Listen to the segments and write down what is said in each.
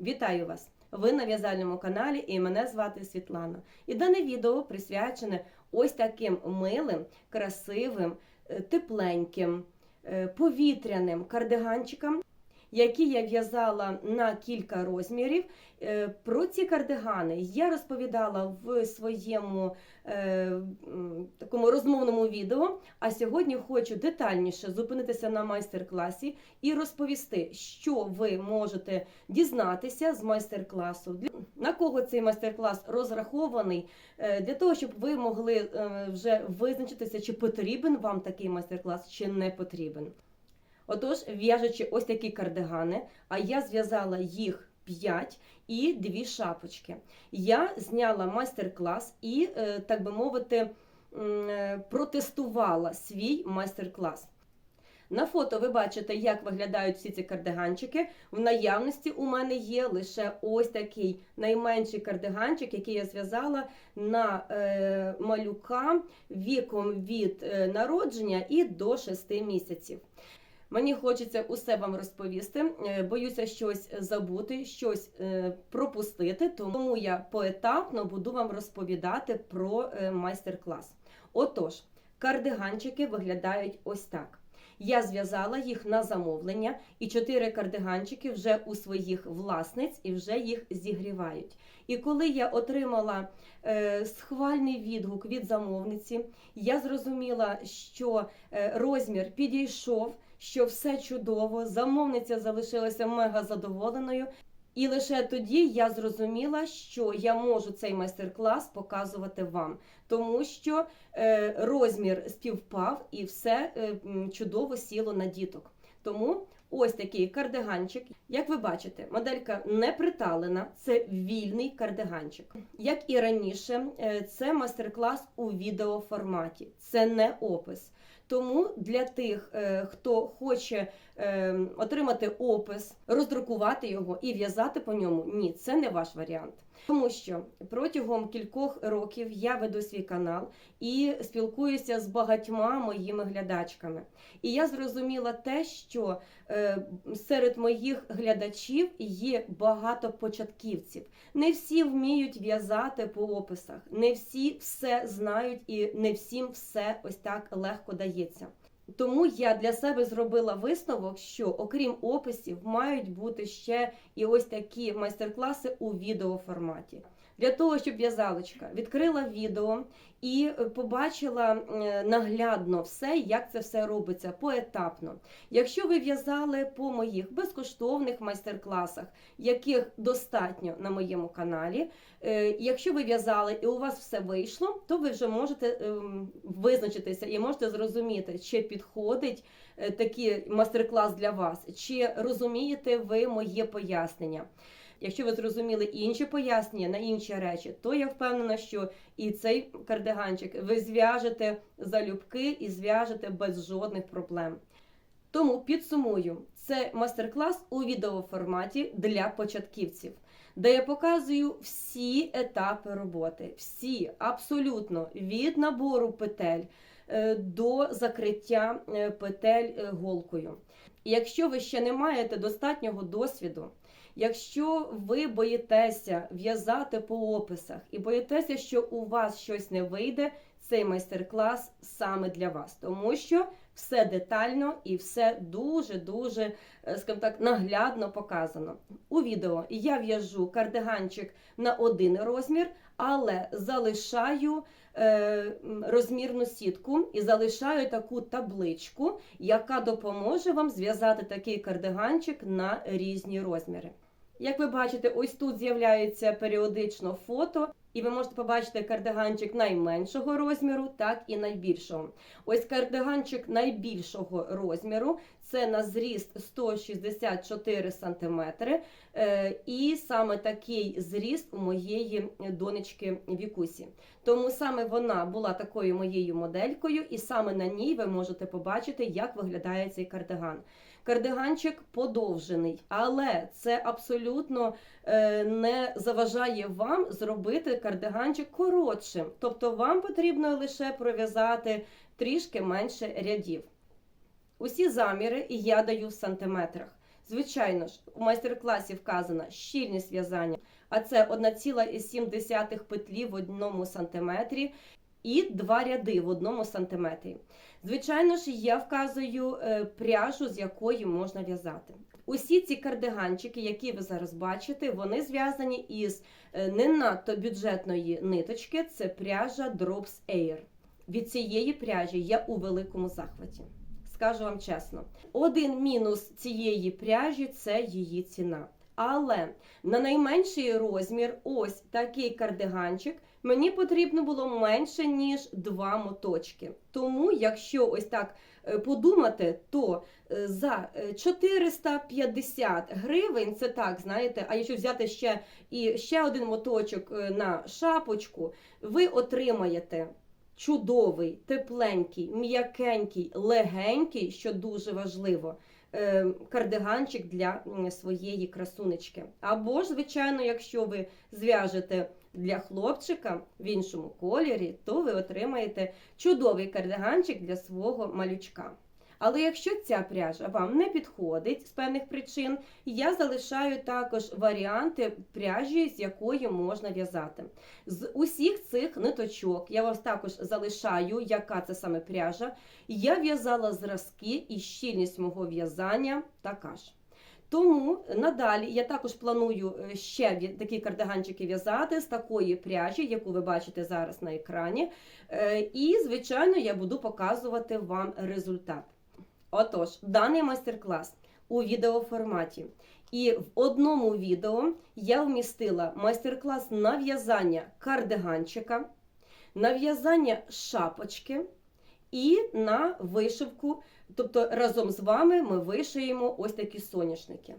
Вітаю вас! Ви на в'язальному каналі і мене звати Світлана. І дане відео присвячене ось таким милим, красивим, е, тепленьким, е, повітряним кардиганчикам, які я в'язала на кілька розмірів. Е, Про ці кардигани я розповідала в своєму е, такому розмовному відео. А сьогодні хочу детальніше зупинитися на майстер-класі і розповісти, що ви можете дізнатися з майстер-класу. На кого цей майстер-клас розрахований, е, для того, щоб ви могли е, вже визначитися, чи потрібен вам такий майстер-клас, чи не потрібен. Отож, в'яжучи ось такі кардигани, а я зв'язала їх 5 і дві шапочки. Я зняла майстер-клас і, е, так би мовити, е, протестувала свій майстер-клас. На фото ви бачите, як виглядають всі ці кардиганчики. В наявності у мене є лише ось такий найменший кардиганчик, який я зв'язала на е, малюка віком від е, народження і до 6 місяців. Мені хочеться усе вам розповісти. е, Боюся щось забути, щось е, пропустити. Тому я поетапно буду вам розповідати про е, майстер-клас. Отож, кардиганчики виглядають ось так. Я зв'язала їх на замовлення, і чотири кардиганчики вже у своїх власниць і вже їх зігрівають. І коли я отримала е, схвальний відгук від замовниці, я зрозуміла, що е, розмір підійшов, що все чудово, замовниця залишилася мега задоволеною. І лише тоді я зрозуміла, що я можу цей майстер-клас показувати вам, тому що е, розмір співпав і все е, чудово сіло на діток. Тому ось такий кардиганчик. Як ви бачите, моделька не приталена, це вільний кардиганчик. Як і раніше, е, це майстер-клас у відеоформаті, це не опис. Тому для тих, хто хоче е, отримати опис, роздрукувати його і в'язати по ньому, ні, це не ваш варіант. Тому що протягом кількох років я веду свій канал і спілкуюся з багатьма моїми глядачками. І я зрозуміла те, що е, серед моїх глядачів є багато початківців. Не всі вміють в'язати по описах, не всі все знають і не всім все ось так легко дається. Тому я для себе зробила висновок, що окрім описів мають бути ще і ось такі майстер-класи у відеоформаті. Для того, щоб в'язалочка відкрила відео і е, побачила е, наглядно все, як це все робиться поетапно. Якщо ви в'язали по моїх безкоштовних майстер-класах, яких достатньо на моєму каналі, е, якщо ви в'язали і у вас все вийшло, то ви вже можете ем, визначитися і можете зрозуміти, чи підходить такий майстер-клас для вас, чи розумієте ви моє пояснення. Якщо ви зрозуміли інші пояснення на інші речі, то я впевнена, що і цей кардиганчик ви зв'яжете залюбки і зв'яжете без жодних проблем. Тому підсумую, це майстер-клас у відеоформаті для початківців, де я показую всі етапи роботи, всі абсолютно від набору петель е, до закриття е, петель е, голкою. І якщо ви ще не маєте достатнього досвіду, Якщо ви боїтеся в'язати по описах і боїтеся, що у вас щось не вийде, цей майстер-клас саме для вас, тому що все детально і все дуже дуже, е, скажімо так, наглядно показано. У відео я в'яжу кардиганчик на один розмір, але залишаю е, розмірну сітку і залишаю таку табличку, яка допоможе вам зв'язати такий кардиганчик на різні розміри. Як ви бачите, ось тут з'являється періодично фото, і ви можете побачити кардиганчик найменшого розміру, так і найбільшого. Ось кардиганчик найбільшого розміру це на зріст 164 см. Е, І саме такий зріст у моєї донечки Вікусі. Тому саме вона була такою моєю моделькою, і саме на ній ви можете побачити, як виглядає цей кардиган. Кардиганчик подовжений, але це абсолютно е, не заважає вам зробити кардиганчик коротшим. Тобто вам потрібно лише пров'язати трішки менше рядів. Усі заміри я даю в сантиметрах. Звичайно ж, у майстер-класі вказана щільність в'язання, а це 1,7 петлі в одному сантиметрі і два ряди в одному сантиметрі. Звичайно ж, я вказую е, пряжу, з якої можна в'язати. Усі ці кардиганчики, які ви зараз бачите, вони зв'язані із е, не надто бюджетної ниточки. Це пряжа Drops Air. Від цієї пряжі я у великому захваті. Скажу вам чесно, один мінус цієї пряжі це її ціна. Але на найменший розмір, ось такий кардиганчик, мені потрібно було менше ніж два моточки. Тому, якщо ось так е, подумати, то е, за е, 450 гривень, це так, знаєте, а якщо взяти ще і ще один моточок е, на шапочку, ви отримаєте чудовий, тепленький, м'якенький, легенький, що дуже важливо. е, Кардиганчик для своєї красунечки. Або ж, звичайно, якщо ви зв'яжете для хлопчика в іншому кольорі, то ви отримаєте чудовий кардиганчик для свого малючка. Але якщо ця пряжа вам не підходить з певних причин, я залишаю також варіанти пряжі, з якої можна в'язати. З усіх цих ниточок я вас також залишаю, яка це саме пряжа. Я в'язала зразки і щільність мого в'язання така ж. Тому надалі я також планую е, ще такі кардиганчики в'язати з такої пряжі, яку ви бачите зараз на екрані. Е, І, звичайно, я буду показувати вам результат. Отож, даний майстер-клас у відеоформаті. І в одному відео я вмістила майстер-клас на в'язання кардиганчика, на в'язання шапочки і на вишивку. Тобто разом з вами ми вишиємо ось такі соняшники.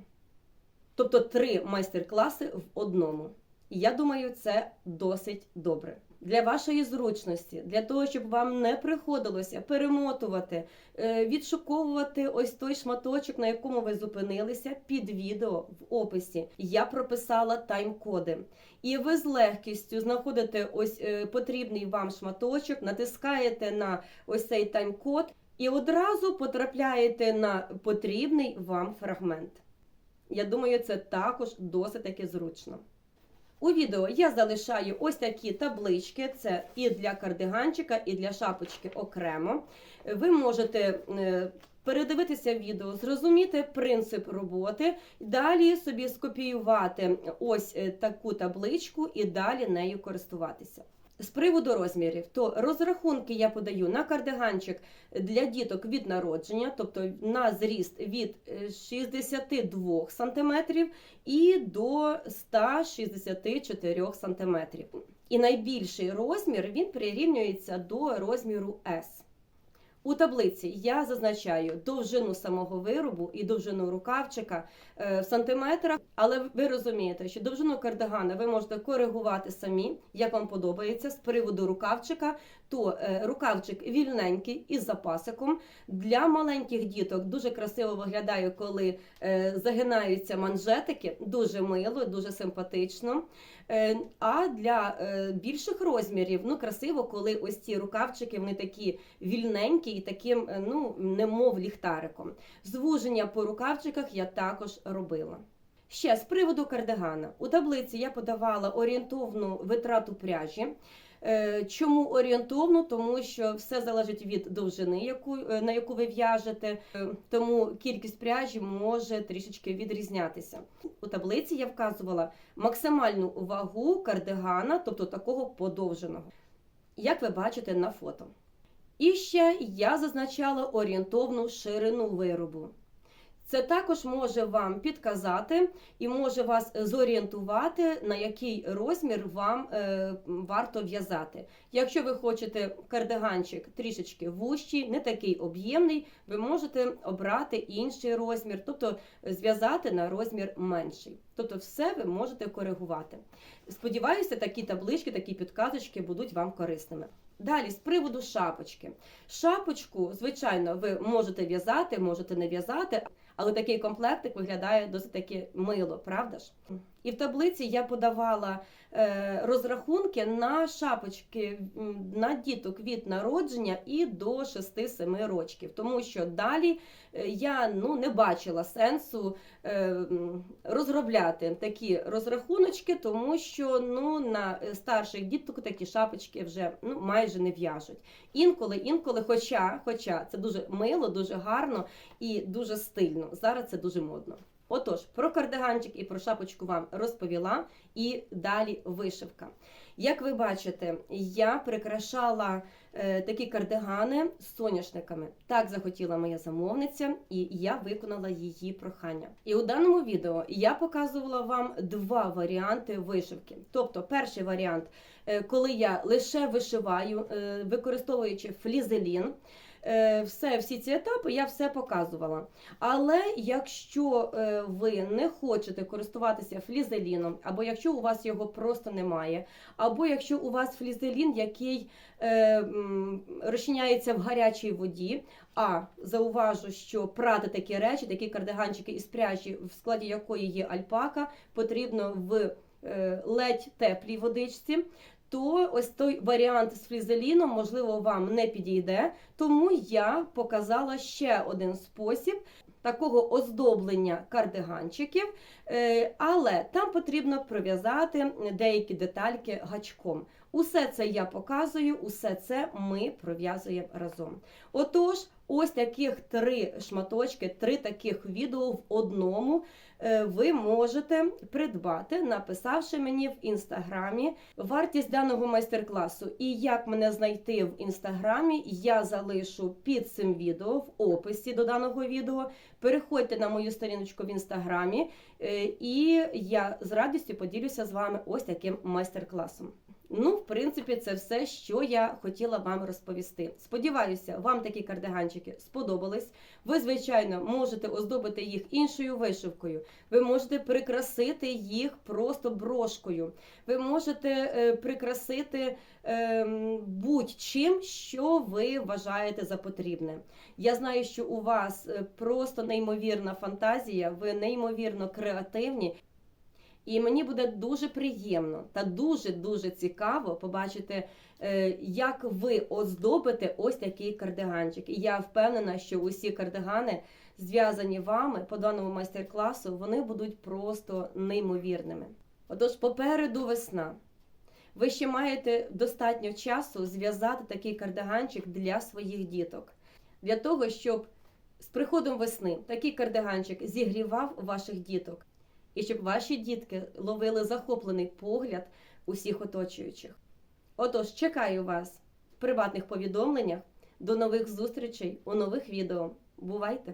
Тобто три майстер-класи в одному. І я думаю, це досить добре. Для вашої зручності, для того, щоб вам не приходилося перемотувати, е, відшуковувати ось той шматочок, на якому ви зупинилися, під відео в описі я прописала тайм-коди. І ви з легкістю знаходите ось е, потрібний вам шматочок, натискаєте на ось цей тайм-код і одразу потрапляєте на потрібний вам фрагмент. Я думаю, це також досить таки зручно. У відео я залишаю ось такі таблички: це і для кардиганчика, і для шапочки окремо. Ви можете е, передивитися відео, зрозуміти принцип роботи, далі собі скопіювати ось е, таку табличку і далі нею користуватися. З приводу розмірів, то розрахунки я подаю на кардиганчик для діток від народження, тобто на зріст від е, 62 см і до 164 см. І найбільший розмір він прирівнюється до розміру S. У таблиці я зазначаю довжину самого виробу і довжину рукавчика е, в сантиметрах, але ви розумієте, що довжину кардигана ви можете коригувати самі, як вам подобається. З приводу рукавчика, то е, рукавчик вільненький із запасиком. Для маленьких діток дуже красиво виглядає, коли е, загинаються манжетики, дуже мило, дуже симпатично. Е, А для більших розмірів ну красиво, коли ось ці рукавчики вони такі вільненькі і таким, ну немов ліхтариком. Звуження по рукавчиках я також робила. Ще з приводу кардигана. У таблиці я подавала орієнтовну витрату пряжі. Е, Чому орієнтовну? Тому що все залежить від довжини, яку, е, на яку ви в'яжете, Е, тому кількість пряжі може трішечки відрізнятися. У таблиці я вказувала максимальну вагу кардигана, тобто такого подовженого, як ви бачите на фото. І ще я зазначала орієнтовну ширину виробу. Це також може вам підказати і може вас зорієнтувати, на який розмір вам е, варто в'язати. Якщо ви хочете кардиганчик трішечки вущий, не такий об'ємний, ви можете обрати інший розмір, тобто зв'язати на розмір менший. Тобто, все ви можете коригувати. Сподіваюся, такі таблички, такі підказочки будуть вам корисними. Далі, з приводу шапочки. Шапочку, звичайно, ви можете в'язати, можете не в'язати, але такий комплектик виглядає досить таки мило, правда ж? І в таблиці я подавала е, розрахунки на шапочки на діток від народження і до 6-7 років, тому що далі е, я ну не бачила сенсу е, розробляти такі розрахуночки, тому що ну на старших діток такі шапочки вже ну майже не в'яжуть. Інколи, інколи, хоча, хоча це дуже мило, дуже гарно і дуже стильно. Зараз це дуже модно. Отож, про кардиганчик і про шапочку вам розповіла, і далі вишивка. Як ви бачите, я прикрашала е, такі кардигани з соняшниками. Так захотіла моя замовниця, і я виконала її прохання. І у даному відео я показувала вам два варіанти вишивки. Тобто, перший варіант, е, коли я лише вишиваю, е, використовуючи флізелін. Е, Все, всі ці етапи я все показувала. Але якщо е, ви не хочете користуватися флізеліном, або якщо у вас його просто немає, або якщо у вас флізелін, який е, розчиняється в гарячій воді, а зауважу, що прати такі речі, такі кардиганчики із пряжі, в складі якої є альпака, потрібно в ледь теплій водичці. То ось той варіант з флізеліном, можливо, вам не підійде, тому я показала ще один спосіб такого оздоблення кардиганчиків, е, але там потрібно пров'язати деякі детальки гачком. Усе це я показую, усе це ми пров'язуємо разом. Отож, ось таких три шматочки, три таких відео в одному е, ви можете придбати, написавши мені в інстаграмі вартість даного майстер-класу і як мене знайти в інстаграмі, я залишу під цим відео в описі до даного відео. Переходьте на мою сторіночку в інстаграмі, е, і я з радістю поділюся з вами ось таким майстер-класом. Ну, в принципі, це все, що я хотіла вам розповісти. Сподіваюся, вам такі кардиганчики сподобались. Ви, звичайно, можете оздобити їх іншою вишивкою. Ви можете прикрасити їх просто брошкою. Ви можете е, прикрасити е, будь-чим, що ви вважаєте за потрібне. Я знаю, що у вас е, просто неймовірна фантазія, ви неймовірно креативні. І мені буде дуже приємно та дуже дуже цікаво побачити, е, як ви оздобите ось такий кардиганчик. І я впевнена, що усі кардигани, зв'язані вами по даному майстер-класу, вони будуть просто неймовірними. Отож, попереду весна. Ви ще маєте достатньо часу зв'язати такий кардиганчик для своїх діток, для того, щоб з приходом весни такий кардиганчик зігрівав ваших діток і щоб ваші дітки ловили захоплений погляд усіх оточуючих. Отож, чекаю вас в приватних повідомленнях. До нових зустрічей у нових відео. Бувайте!